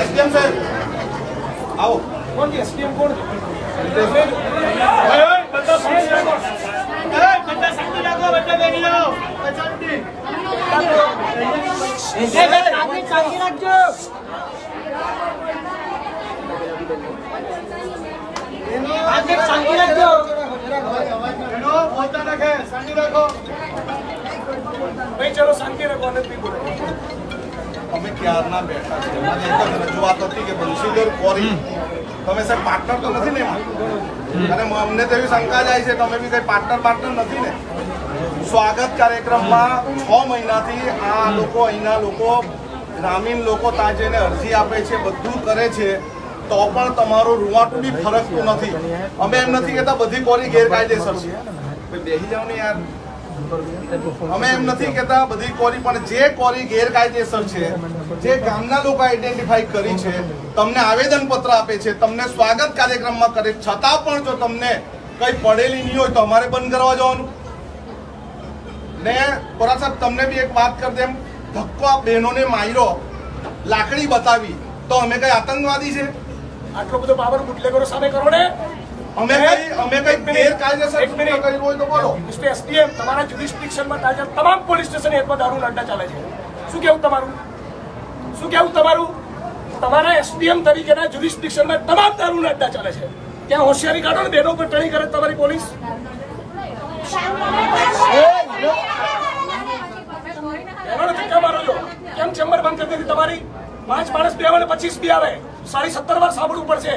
SDM સાહેબ. આવો. કોણ છે એસડીએમ કોણ શાંતિ રાખો ભાઈ, ચલો શાંતિ રાખો આનંદ બોલો. અમે ક્યારના બેઠા છીએ મને એક જ રજૂઆત હતી કે બંશીધર કોરી. તમે સાહેબ પાર્ટનર તો નથી ને અને અમને તો એવી શંકા જાય છે તમે બી કઈ પાર્ટનર પાર્ટનર નથી ને? સ્વાગત કાર્યક્રમમાં છ મહિનાથી આ લોકો અહીંના લોકો ગ્રામીણ લોકો ત્યાં જઈને અરજી આપે છે બધું કરે છે. તો પણ તમારું રૂવાટું બી ફરકતું નથી. અમે એમ નથી કહેતા બધી કોરી ગેરકાયદેસર છે. બેસી જાઓ ને યાર. અમે એમ નથી કહેતા, બધી કોરી પણ જે કોરી ગેરકાયદેસર છે, જે ગામના લોકો આઈડેન્ટિફાઈ કરી છે, તમને આવેદન પત્ર આપે છે, તમને સ્વાગત કાર્યક્રમમાં કરે, છતાં પણ જો તમને કઈ પડેલી નહીં હોય તો અમારે બંધ કરવા જવાનું. ને પરા સાહેબ, તમને બી એક વાત કરી દેમ ધક્કો આ બહેનોને માર્યો, લાકડી બતાવી, તો અમે કઈ આતંકવાદી છે? આટલો બધો પાવર બુટલેગરો સામે કરો ને. અમે કઈ અમે કઈ ગેરકાયદેસર. કર્યું હોય તો બોલો. મિસ્ટર એસડીએમ તમારા જ્યુરિસ્ડિક્શનમાં તાજા તમામ પોલીસ સ્ટેશન હેઠળ દારૂ અડ્ડા ચાલે છે. શું કેવું તમારું? શું કેવું તમારું? તમારા એસડીએમ તરીકેના જ્યુરિસ્ડિક્શનમાં તમામ દારૂ અડ્ડા ચાલે છે. ત્યાં હોશિયારી કાઢો ને બેનો પર ટણી કરે તમારી પોલીસ. ધક્કા મારો છો. કેમ ચેમ્બર બંધ કરી તમારી? પાંચ માણસ બે આવે ને પચીસ બી આવે. સાડી સત્તર વાર સાંભળવું પડશે.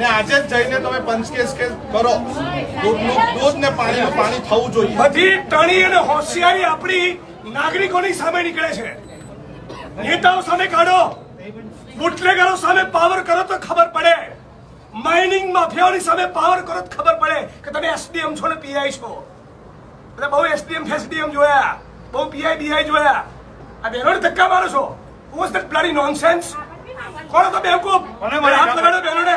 ને આજે જ જઈને તમે પંચકેસ કેસ કરો. દૂધનું દૂધ ને પાણી પાણી થવું જોઈએ. બધી ટણી અને હોશિયારી આપણી નાગરિકોની સામે નીકળે છે. નેતાઓ સામે કાઢો. બુટલેગરો સામે પાવર કરો તો ખબર પડે. માઇનિંગ માફિયાઓની સામે પાવર કરો તો ખબર પડે કે તમે એસડીએમ છો ને પીઆઈ છો. બધા બહુ એસડીએમ ફેસડીએમ જોયા. બહુ પીઆઈ બીઆઈ જોયા. આ બહેનોને ધક્કા મારો છો. વોઝ ધેટ બ્લડી નોનસેન્સ કોણ હતો બેવકૂફ હાથ લગાડો બહેનોને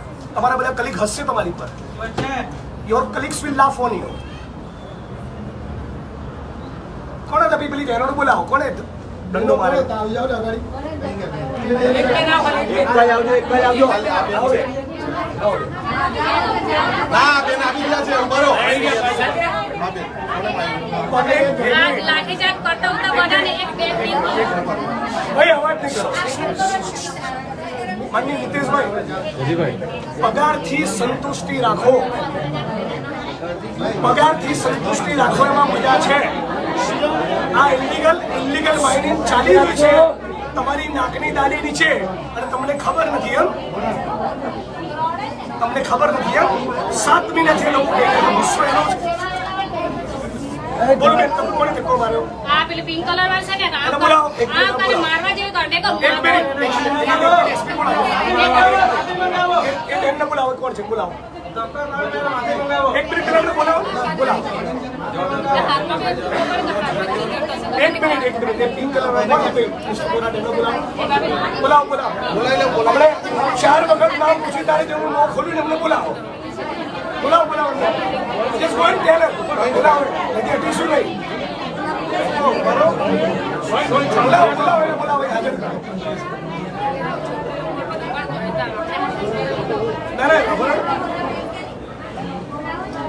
તમારા બધા કલીગ હસશે તમારી પર your colleagues will laugh on you કોણે તમે પેલી બહેનોને બોલાવો? કોણે દંડો મારે. લાઠીચાર્જ કરતા હતા એક બે ભાઈ અવાજ નહીં કરો. માનની નીતિશભાઈ પગારથી સંતુષ્ટિ રાખો. પગારથી સંતુષ્ટિ રાખો એમાં મજા છે. આ ઇલીગલ ઇલીગલ માઇનિંગ ચાલી રહ્યું છે. તમારી નાકની દાની નીચે. અને તમને ખબર નથી એમ. તમને ખબર નથી એમ. સાત મહિનાથી એ લોકો ગુસ્સો એનો બોલો બેન તમે કોને ધક્કો માર્યો? પેલી પિંક કલર વાળી છે ને આ મિનિટ મારવા જેવી કર એમને બોલાવો કોણ છે? બોલાવો. એક મિનિટ પેલા બોલાવો. બોલાવો. એક મિનિટ એક મિનિટ. પિંક કલર બોલાવો બોલાવો. બોલાવો. આપણે ચાર વખત નામ પૂછી તારે તેનું નો ખોલ્યું ને એમને બોલાવો. બોલાવો બોલાવો. જસ્ટ ગો એન્ડ ટેલ બોલાવો. હટીશું નહીં?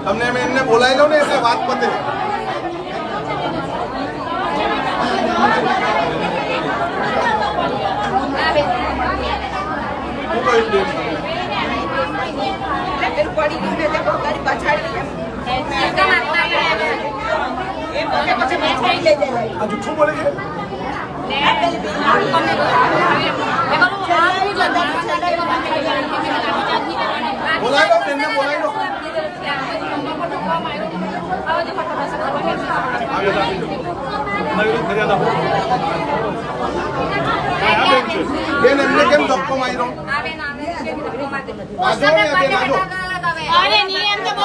તમને મેં એમને બોલાવી લઉં ને એટલે વાત પતે? પડી ગયું ને પછાડી એમ. આ જુઠ્ઠું બોલે છે? બોલાવી લો બેનને બોલાવી લો. બેન એમને કેમ ધક્કો માર્યો? અરે નિયમ તો બહુ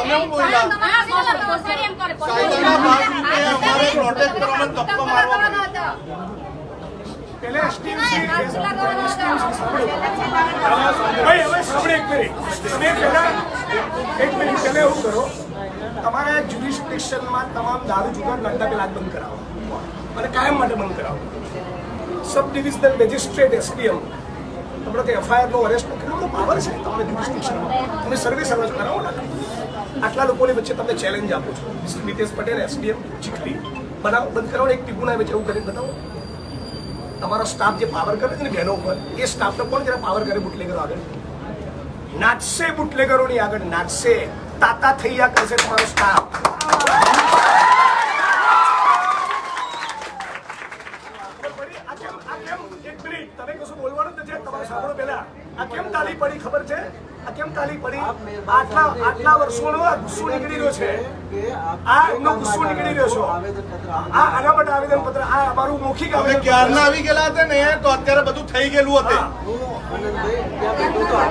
તમે તમારા બોલ્યા પેલે એસટીએમસી ભાઈ હવે સાંભળે એક મિનિટ. તમે પહેલા એક મિનિટ પહેલા એવું કરો. તમારા જ્યુરિસ્ડિક્શનમાં તમામ દારૂ જુગાર પેલા બંધ કરાવો. અને કાયમ માટે બંધ કરાવો. સબ ડિવિઝનલ મેજિસ્ટ્રેટ એસડીએમ તમને કે એફઆઈઆરનો અરેસ્ટનો કેટલો પાવર છે તમને જ્યુરિસ્ડિક્શનમાં તમે સર્વે સર્વે કરાવો ને. આટલા લોકોની વચ્ચે તમને ચેલેન્જ આપું છું. Mister Nitesh Patel SDM Chikhli. બનાવ, બંધ કરાવો એક ટીપુના છે, એવું કરીને બતાવો. તમારો સ્ટાફ જે પાવર કરે છે ને બહેનો ઉપર, એ સ્ટાફનો કોણ જરા પાવર કરે બુટલેગરો આગળ? નાચશે બુટલેગરોની આગળ, નાચશે. તાતા થઈ ગયા કરશે તમારો સ્ટાફ તમે કશું બોલવાનું નથી તમારે સાંભળો પહેલા. આ કેમ તાલી પડી, ખબર છે? કેમ તાલી પડી? આટલા આટલા વર્ષોનો આ ગુસ્સો નીકળી રહ્યો છે. આ એમનો ગુસ્સો નીકળી રહ્યો છો. આ આના માટે આવેદન પત્ર આ અમારું મૌખિક આવેદન ક્યારના આવી ગયેલા હતા ને? તો અત્યારે બધું થઈ ગયેલું હતું.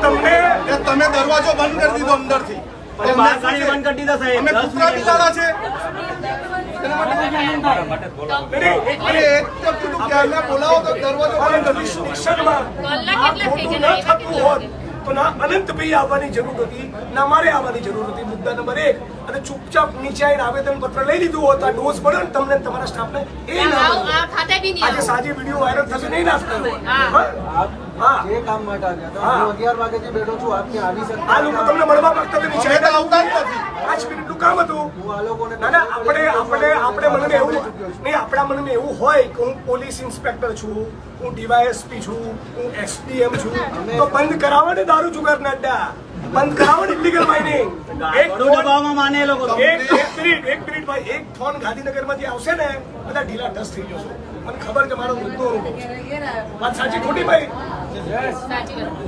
તમને તમે દરવાજો બંધ કરી દીધો અંદરથી. કાઢીને બંધ કરી દીધા સાહેબ. અમે કૂતરા બિલાડા છે. બોલાવો તો દરવાજો મારે બંધ કરી દીધો jurisdictionમાં કલાક આ કેટલા થઈ ખોટું ગયા? ન થતું હોત તો ના અનંતભાઈ આવવાની જરૂર હતી. ના મારે આવવાની જરૂર હતી. મુદ્દા નંબર એક. અને ચૂપચાપ નીચે આવીને આવેદન પત્ર લઈ લીધું હોત આ ડોઝ પડ્યો ને તમને તમારા સ્ટાફને એ ના આજે સાંજે વીડિયો વાયરલ થશે નહીં ના થયો હા. હા? જે કામ માટે આવ્યા હતા. હા. અગિયાર વાગ્યાથી બેઠો છું આપને આવી શકતા આ લોકો તમને મળવા માંગતા હતા. નીચે આવતા જ નથી. પાંચ મિનિટનું કામ હતું. હું આ લોકોને ના ના આપણે આપણે આપણે મનને એવું નહીં એવું હોય કે હું પોલીસ ઇન્સ્પેક્ટર છું હું ડીવાયએસપી છું હું એસડીએમ છું તો બંધ કરાવો ને દારૂ જુગાર અડ્ડા બંધ કરાવો ને ઇલીગલ માઇનિંગ એક દબાવમાં માને લોકો એક એક મિનિટ એક મિનિટ ભાઈ એક ફોન ગાંધીનગરમાંથી આવશે ને બધા ઢીલા ઢસ થઈ જશો. મને ખબર છે મારો મુદ્દો. વાત સાચી ખોટી ભાઈ?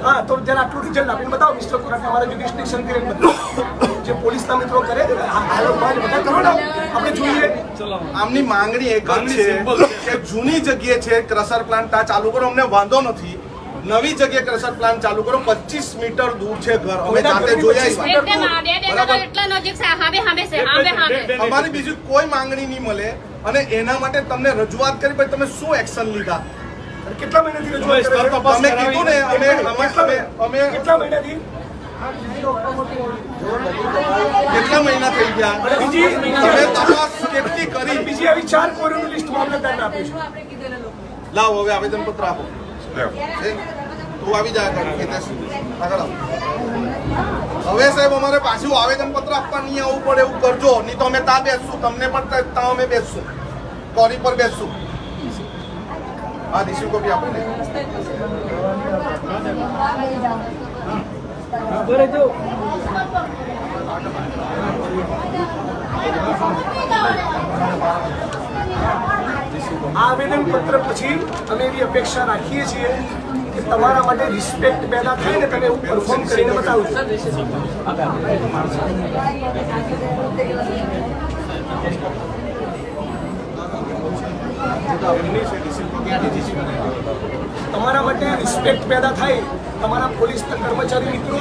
હા તો જરા આટલું રિઝલ્ટ આપીને બતાવો મિસ્ટર કોરાટ અમારા જ્યુડિસ્ડિક્શન કરીને બતાવો જે પોલીસના મિત્રો કરે હાલતમાં બધા કરો ને આપણે જોઈએ. આમની માંગણી એક જ છે કે જૂની જગ્યાએ છે ક્રશર પ્લાન્ટ આ ચાલુ કરો અમને વાંધો નથી. નવી જગ્યાએ ક્રશર પ્લાન્ટ ચાલુ કરો 25 મીટર દૂર છે ઘર. અમે જાતે જોઈ આવ્યા એકદમ આ બે બે તો એટલા નજીક છે. હામે હામે છે. હામે હામે. અમારી બીજી કોઈ માંગણી નહીં મળે. અને એના માટે તમને રજૂઆત કરી પછી તમે શું એક્શન લીધા? કેટલા મહિનાથી રજૂઆત? તમે કીધું ને અમે અમે અમે અમે કેટલા મહિનાથી? કેટલા મહિના થઈ ગયા. બીજી તમે તપાસ કેટલી કરી? બીજી આવી ચાર કોરીનું લિસ્ટ મામલતદારને આપ્યું છે લાવો હવે આવેદન પત્ર આપો તું આવી જા આગળ, હિતેશ. આગળ આવ. હવે સાહેબ અમારે પાછું આવેદન પત્ર આપવા નહીં આવવું પડે એવું કરજો. નહીં તો અમે ત્યાં બેસશું. તમને પણ ત્યાં- ત્યાં અમે બેસશું. કોરી પર બેસશું? હા દિશુ કોપી બી આપો ને. આ આવેદન પત્ર પછી અમે એવી અપેક્ષા રાખીએ છીએ કે તમારા માટે રિસ્પેક્ટ પેદા થાય ને તમે એવું પરફોર્મ કરીને બતાવજો તમારા માટે રિસ્પેક્ટ પેદા થાય, તમારા પોલીસના કર્મચારી મિત્રો